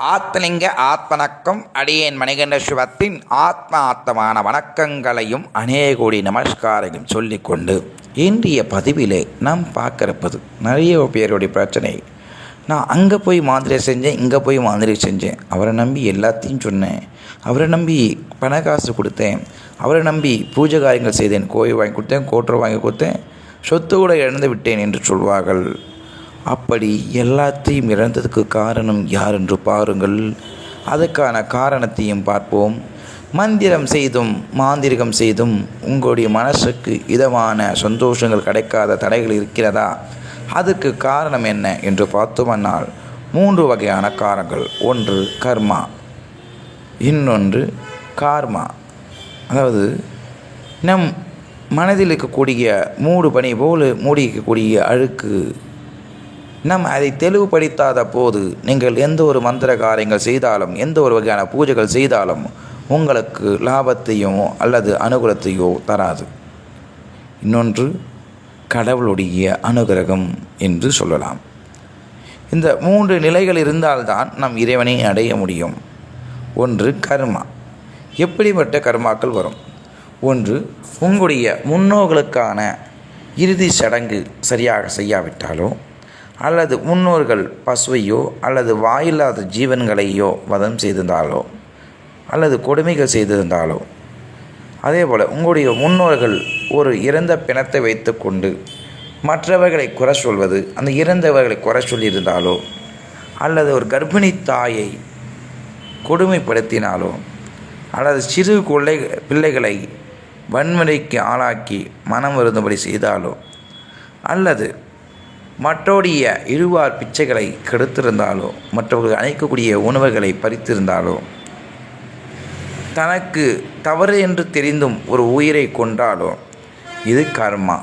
ஆத்மலிங்க ஆத்மனக்கம் அடியேன் மணிகண்ட சிவத்தின் ஆத்ம ஆத்மான வணக்கங்களையும் அநேக கோடி நமஸ்காரையும் சொல்லிக்கொண்டு இன்றைய பதிவிலே நாம் பார்க்கறப்பது நிறைய பேருடைய பிரச்சனை. நான் அங்கே போய் மாதிரி செஞ்சேன் இங்கே போய் மாதிரி செஞ்சேன். அவரை நம்பி எல்லாத்தையும் சொன்னேன். அவரை நம்பி பண காசு கொடுத்தேன். அவரை நம்பி பூஜை காரியங்கள் செய்தேன். கோயில் வாங்கி கொடுத்தேன் கோட்டரை வாங்கி கொடுத்தேன். சொத்து கூட இழந்து விட்டேன் என்று சொல்வார்கள். அப்படி எல்லாத்தையும் இழந்ததுக்கு காரணம் யார் என்று பாருங்கள். அதுக்கான காரணத்தையும் பார்ப்போம். மந்திரம் செய்தும் மாந்திரிகம் செய்தும் உங்களுடைய மனசுக்கு இதமான சந்தோஷங்கள் கிடைக்காத தடைகள் இருக்கிறதா? அதுக்கு காரணம் என்ன என்று பார்த்தோம்னால் மூன்று வகையான காரணங்கள் ஒன்று கர்மா. இன்னொன்று கார்மா. அதாவது நம் மனதில் இருக்கக்கூடிய மூடு பணி போல் மூடி இருக்கக்கூடிய அழுக்கு நம் அதை தெளிவுபடுத்தாத போது நீங்கள் எந்த ஒரு மந்திர காரியங்கள் செய்தாலும் எந்த ஒரு வகையான பூஜைகள் செய்தாலும் உங்களுக்கு லாபத்தையோ அல்லது அனுகூலத்தையோ தராது. இன்னொன்று கடவுளுடைய அனுகிரகம் என்று சொல்லலாம். இந்த மூன்று நிலைகள் இருந்தால்தான் நம் இறைவனை அடைய முடியும். ஒன்று கர்மா. எப்படிப்பட்ட கர்மாக்கள் வரும்? ஒன்று உங்களுடைய முன்னோர்களுக்கான இறுதி சடங்கு சரியாக செய்யாவிட்டாலோ அல்லது முன்னோர்கள் பசுவையோ அல்லது வாயில்லாத ஜீவன்களையோ வதம் செய்திருந்தாலோ அல்லது கொடுமைகள் செய்திருந்தாலோ அதே போல் உங்களுடைய முன்னோர்கள் ஒரு இறந்த பிணத்தை வைத்துக்கொண்டு மற்றவர்களை குறை சொல்வது அந்த இறந்தவர்களை குறை சொல்லியிருந்தாலோ அல்லது ஒரு கர்ப்பிணி தாயை கொடுமைப்படுத்தினாலோ அல்லது சிறு கொள்ளை பிள்ளைகளை வன்முறைக்கு ஆளாக்கி மனம் வருந்தபடி செய்தாலோ அல்லது மற்றோடைய இழுவார் பிச்சைகளை கெடுத்திருந்தாலோ மற்றவர்கள் அணைக்கக்கூடிய உணவுகளை பறித்திருந்தாலோ தனக்கு தவறு என்று தெரிந்தும் ஒரு உயிரை கொண்டாலோ இது கர்மா.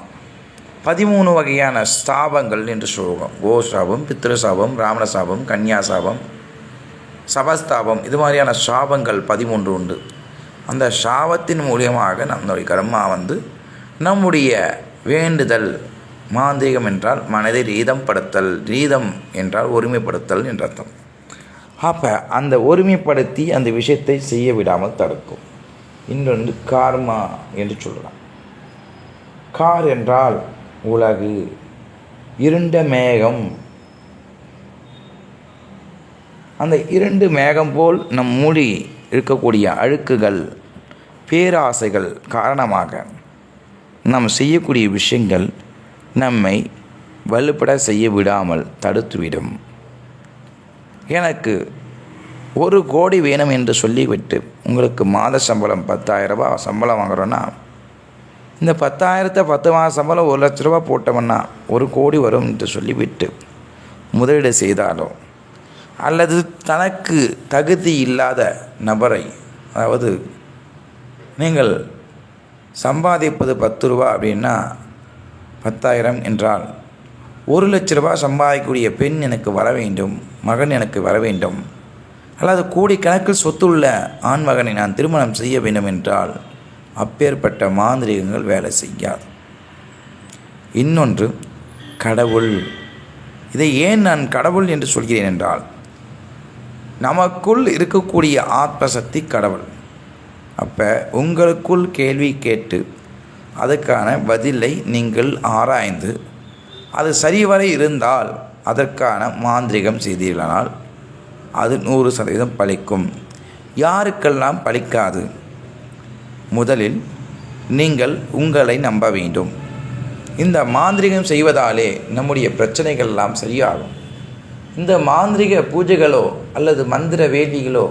பதிமூணு வகையான ஸ்தாபங்கள் என்று சொல்லுவோம் கோசாபம் பித்ருசாபம் ராமணசாபம் சாபம் கன்யா சாபம் சபஸ்தாபம் இது மாதிரியான சாபங்கள் பதிமூன்று உண்டு. அந்த சாபத்தின் மூலியமாக நம்முடைய கர்மா வந்து நம்முடைய வேண்டுதல் மாந்திரிகம் என்றால் மனதை ரீதம் படுத்தல் ரீதம் என்றால் ஒருமைப்படுத்தல் என்ற அர்த்தம். அப்போ அந்த ஒருமைப்படுத்தி அந்த விஷயத்தை செய்ய விடாமல் தடுக்கும். இன்னொன்று கார்மா என்று சொல்லலாம். கார் என்றால் உலகு இருண்ட மேகம். அந்த இரண்டு மேகம் போல் நம் மூடி இருக்கக்கூடிய அழுக்குகள் பேராசைகள் காரணமாக நாம் செய்யக்கூடிய விஷயங்கள் நம்மை வலுப்பட செய்ய விடாமல் தடுத்துவிடும். எனக்கு ஒரு கோடி வேணும் என்று சொல்லிவிட்டு உங்களுக்கு மாத சம்பளம் பத்தாயிரம் ரூபா சம்பளம் வாங்குறோன்னா இந்த பத்தாயிரத்தை பத்து மாத சம்பளம் ஒரு லட்ச ரூபா போட்டோம்னா ஒரு கோடி வரும் என்று சொல்லிவிட்டு முதலீடு செய்தாலோ அல்லது தனக்கு தகுதி இல்லாத நபரை அதாவது நீங்கள் சம்பாதிப்பது பத்து ரூபா அப்படின்னா பத்தாயிரம் என்றால் ஒரு லட்ச ரூபா சம்பாதிக்கக்கூடிய பெண் எனக்கு வர வேண்டும் மகன் எனக்கு வர வேண்டும். அல்லது கோடிக்கணக்கில் சொத்துள்ள ஆண் மகனை நான் திருமணம் செய்ய வேண்டும் என்றால் அப்பேற்பட்ட மாந்திரிகங்கள் வேலை செய்யாது. இன்னொன்று கடவுள். இதை ஏன் நான் கடவுள் என்று சொல்கிறேன் என்றால் நமக்குள் இருக்கக்கூடிய ஆத்மசக்தி கடவுள். அப்போ உங்களுக்குள் கேள்வி கேட்டு அதற்கான பதிலை நீங்கள் ஆராய்ந்து அது சரிவர இருந்தால் அதற்கான மாந்திரிகம் செய்தீர்களானால் அது நூறு சதவீதம் பழிக்கும். யாருக்கெல்லாம் பழிக்காது? முதலில் நீங்கள் உங்களை நம்ப வேண்டும். இந்த மாந்திரிகம் செய்வதாலே நம்முடைய பிரச்சனைகள் எல்லாம் சரியாகும். இந்த மாந்திரிக பூஜைகளோ அல்லது மந்திர வேதிகளோ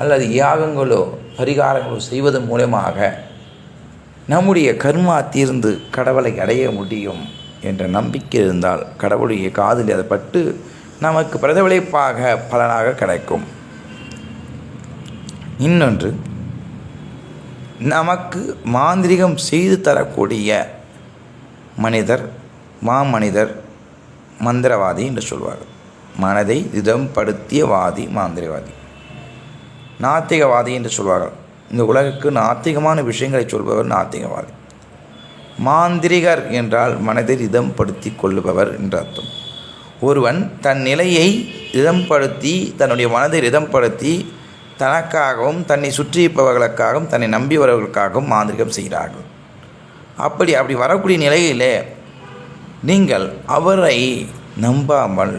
அல்லது யாகங்களோ பரிகாரங்களோ செய்வதன் மூலமாக நம்முடைய கர்மா தீர்ந்து கடவுளை அடைய முடியும் என்ற நம்பிக்கை இருந்தால் கடவுளுடைய காதில் அதை பட்டு நமக்கு பிரதிபலிப்பாக பலனாக கிடைக்கும். இன்னொன்று நமக்கு மாந்திரிகம் செய்து தரக்கூடிய மனிதர் மாமனிதர் மந்திரவாதி என்று சொல்வார் மனதை திடம்படுத்திய வாதி மாந்திரவாதி. நாத்திகவாதி என்று சொல்வார்கள். இந்த உலகுக்கு நாத்திகமான விஷயங்களை சொல்பவர் நாத்திகவாதி. மாந்திரிகர் என்றால் மனதை இதம்படுத்தி கொள்ளுபவர் என்று அர்த்தம். ஒருவன் தன் நிலையை இதம்படுத்தி தன்னுடைய மனதை இதம்படுத்தி தனக்காகவும் தன்னை சுற்றியிருப்பவர்களுக்காகவும் தன்னை நம்பியவர்களுக்காகவும் மாந்திரிகம் செய்கிறார்கள். அப்படி அப்படி வரக்கூடிய நிலையிலே நீங்கள் அவரை நம்பாமல்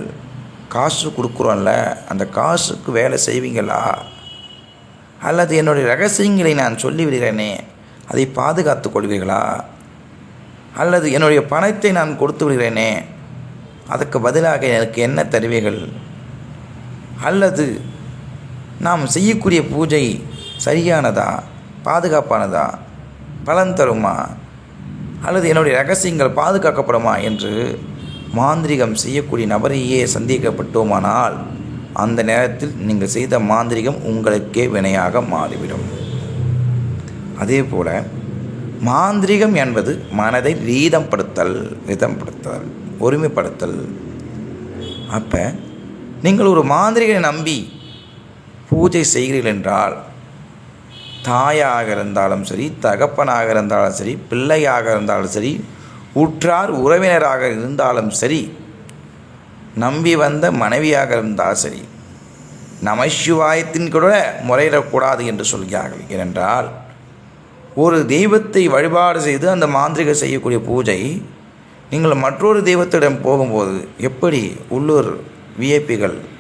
காசு கொடுக்குறோம்ல அந்த காசுக்கு வேலை செய்வீங்களா? அல்லது என்னுடைய ரகசியங்களை நான் சொல்லிவிடுகிறேனே அதை பாதுகாத்துக் கொள்வீர்களா? அல்லது என்னுடைய பணத்தை நான் கொடுத்து விடுகிறேனே அதற்கு பதிலாக எனக்கு என்ன தருவீர்கள்? அல்லது நாம் செய்யக்கூடிய பூஜை சரியானதா பாதுகாப்பானதா பலன் தருமா? அல்லது என்னுடைய ரகசியங்கள் பாதுகாக்கப்படுமா என்று மாந்திரிகம் செய்யக்கூடிய நபரையே சந்தேகப்பட்டோமானால் அந்த நேரத்தில் நீங்கள் செய்த மாந்திரிகம் உங்களுக்கே வினையாக மாறிவிடும். அதே போல் மாந்திரிகம் என்பது மனதை ரீதம்படுத்தல் ரிதம்படுத்தல் ஒருமைப்படுத்தல். அப்போ நீங்கள் ஒரு மாந்திரிகனை நம்பி பூஜை செய்கிறீர்கள் என்றால் தாயாக இருந்தாலும் சரி தகப்பனாக இருந்தாலும் சரி பிள்ளையாக இருந்தாலும் சரி உற்றார் உறவினராக இருந்தாலும் சரி நம்பி வந்த மனைவியாக இருந்தால் சரி நமசிவாயத்தின் கூட முறையிடக்கூடாது என்று சொல்கிறார்கள். ஏனென்றால் ஒரு தெய்வத்தை வழிபாடு செய்து அந்த மாந்திரிக செய்யக்கூடிய பூஜை நீங்கள் மற்றொரு தெய்வத்திடம் போகும்போது எப்படி உள்ளூர் விஐபிகள்